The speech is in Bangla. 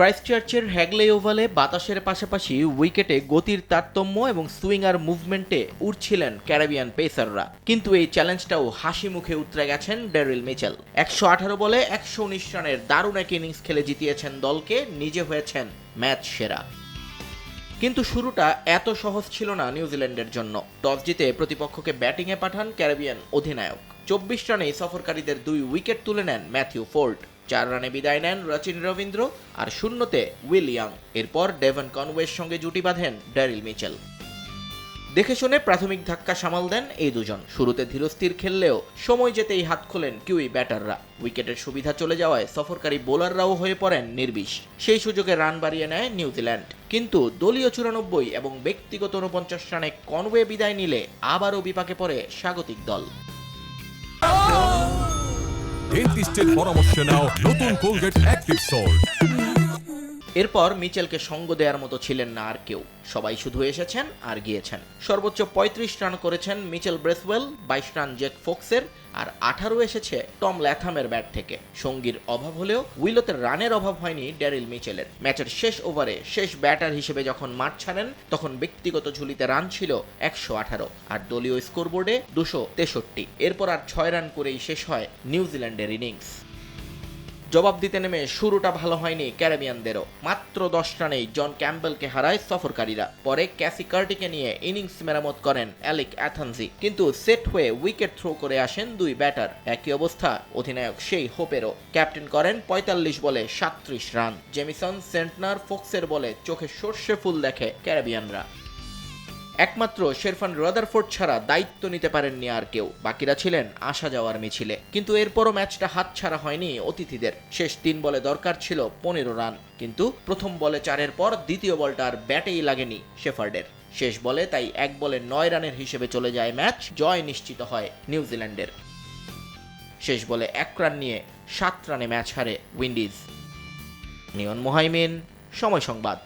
ক্রাইস্টচার্চের হ্যাগলে ওভালে বাতাসের পাশাপাশি উইকেটে গতির তারতম্য এবং সুইঙ্গার মুভমেন্টে উঠছিলেন ক্যারাবিয়ান পেসাররা। কিন্তু এই চ্যালেঞ্জটাও হাসি মুখে উতরে গেছেন ডেরিল মিচেল। একশো আঠারো বলে একশো উনিশ রানের দারুণ এক ইনিংস খেলে জিতিয়েছেন দলকে, নিজে হয়েছেন ম্যাচ সেরা। কিন্তু শুরুটা এত সহজ ছিল না নিউজিল্যান্ডের জন্য। টস জিতে প্রতিপক্ষকে ব্যাটিংয়ে পাঠান ক্যারিবিয়ান অধিনায়ক। চব্বিশ রানেই সফরকারীদের দুই উইকেট তুলে নেন ম্যাথিউ ফোর্ড চার রানে বিদায় নেন রচিন রবীন্দ্র আর শূন্যতে উইল ইয়াং। এরপর ডেভন কনওয়ের সঙ্গে জুটি বাঁধেন ড্যারিল মিচেল। দেখে শুনে প্রাথমিক ধাক্কা সামাল দেন এই দুজন। শুরুতে ধীরস্থির খেললেও সময় যেতেই হাত খোলেন কিউই ব্যাটাররা। উইকেটের সুবিধা চলে যাওয়ায় সফরকারী বোলাররাও হয়ে পড়েন নির্বিষ। সেই সুযোগে রান বাড়িয়ে নেয় নিউজিল্যান্ড। কিন্তু দলীয় চুরানব্বই এবং ব্যক্তিগত উনপঞ্চাশ রানে কনওয়ে বিদায় নিলে আবারও বিপাকে পড়ে স্বাগতিক দল। ডেন্টিস্টের পরামর্শ নাও নতুন কোলগেট অ্যাক্টিভ সল্ট এরপর মিচেলকে সঙ্গ দেওয়ার মতো ছিলেন না আর কেউ। সবাই শুধু এসেছেন আর গিয়েছেন। সর্বোচ্চ পঁয়ত্রিশ রান করেছেন মিচেল ব্রেসওয়েল, বাইশ রান জেক ফোক্সের, আর আঠারো এসেছে টম ল্যাথামের ব্যাট থেকে। সঙ্গীর অভাব হলেও উইলোতে রানের অভাব হয়নি ড্যারিল মিচেলের। ম্যাচের শেষ ওভারে শেষ ব্যাটার হিসেবে যখন মাঠ ছাড়েন, তখন ব্যক্তিগত ঝুলিতে রান ছিল একশো আঠারো, আর দলীয় স্কোরবোর্ডে দুশো তেষট্টি। এরপর আর ছয় রান করেই শেষ হয় নিউজিল্যান্ডের ইনিংস। জবাব দিতে নেমে শুরুটা ভালো হয়নি ক্যারাবিয়ানদেরও। মাত্র দশ রানেই জন ক্যাম্বেলকে হারায় সফরকারীরা। পরে ক্যাসি কার্টিকে নিয়ে ইনিংস মেরামত করেন অ্যালিক অ্যাথানজি। কিন্তু সেট হয়ে উইকেট থ্রো করে আসেন দুই ব্যাটার। একই অবস্থা, অধিনায়ক সেই হোপেরও। ক্যাপ্টেন করেন পঁয়তাল্লিশ বলে সাত্রিশ রান। জেমিসন সেন্টনার ফোক্সের বলে চোখে সর্ষে ফুল দেখে ক্যারাবিয়ানরা। একমাত্র শেরফান রাদারফোর্ড ছাড়া দায়িত্ব নিতে পারেননি আর কেউ। বাকিরা ছিলেন আসা যাওয়ার মিছিলে। কিন্তু এরপরও ম্যাচটা হাত ছাড়া হয়নি অতিথিদের। শেষ তিন বলে দরকার ছিল পনেরো রান। কিন্তু প্রথম বলে চারের পর দ্বিতীয় বলটা আর ব্যাটেই লাগেনি শেফার্ডের। শেষ বলে তাই এক বলে নয় রানের হিসেবে চলে যায় ম্যাচ, জয় নিশ্চিত হয় নিউজিল্যান্ডের। শেষ বলে এক রান নিয়ে সাত রানে ম্যাচ হারে উইন্ডিজ। নিয়ন মোহাইমিন, সময় সংবাদ।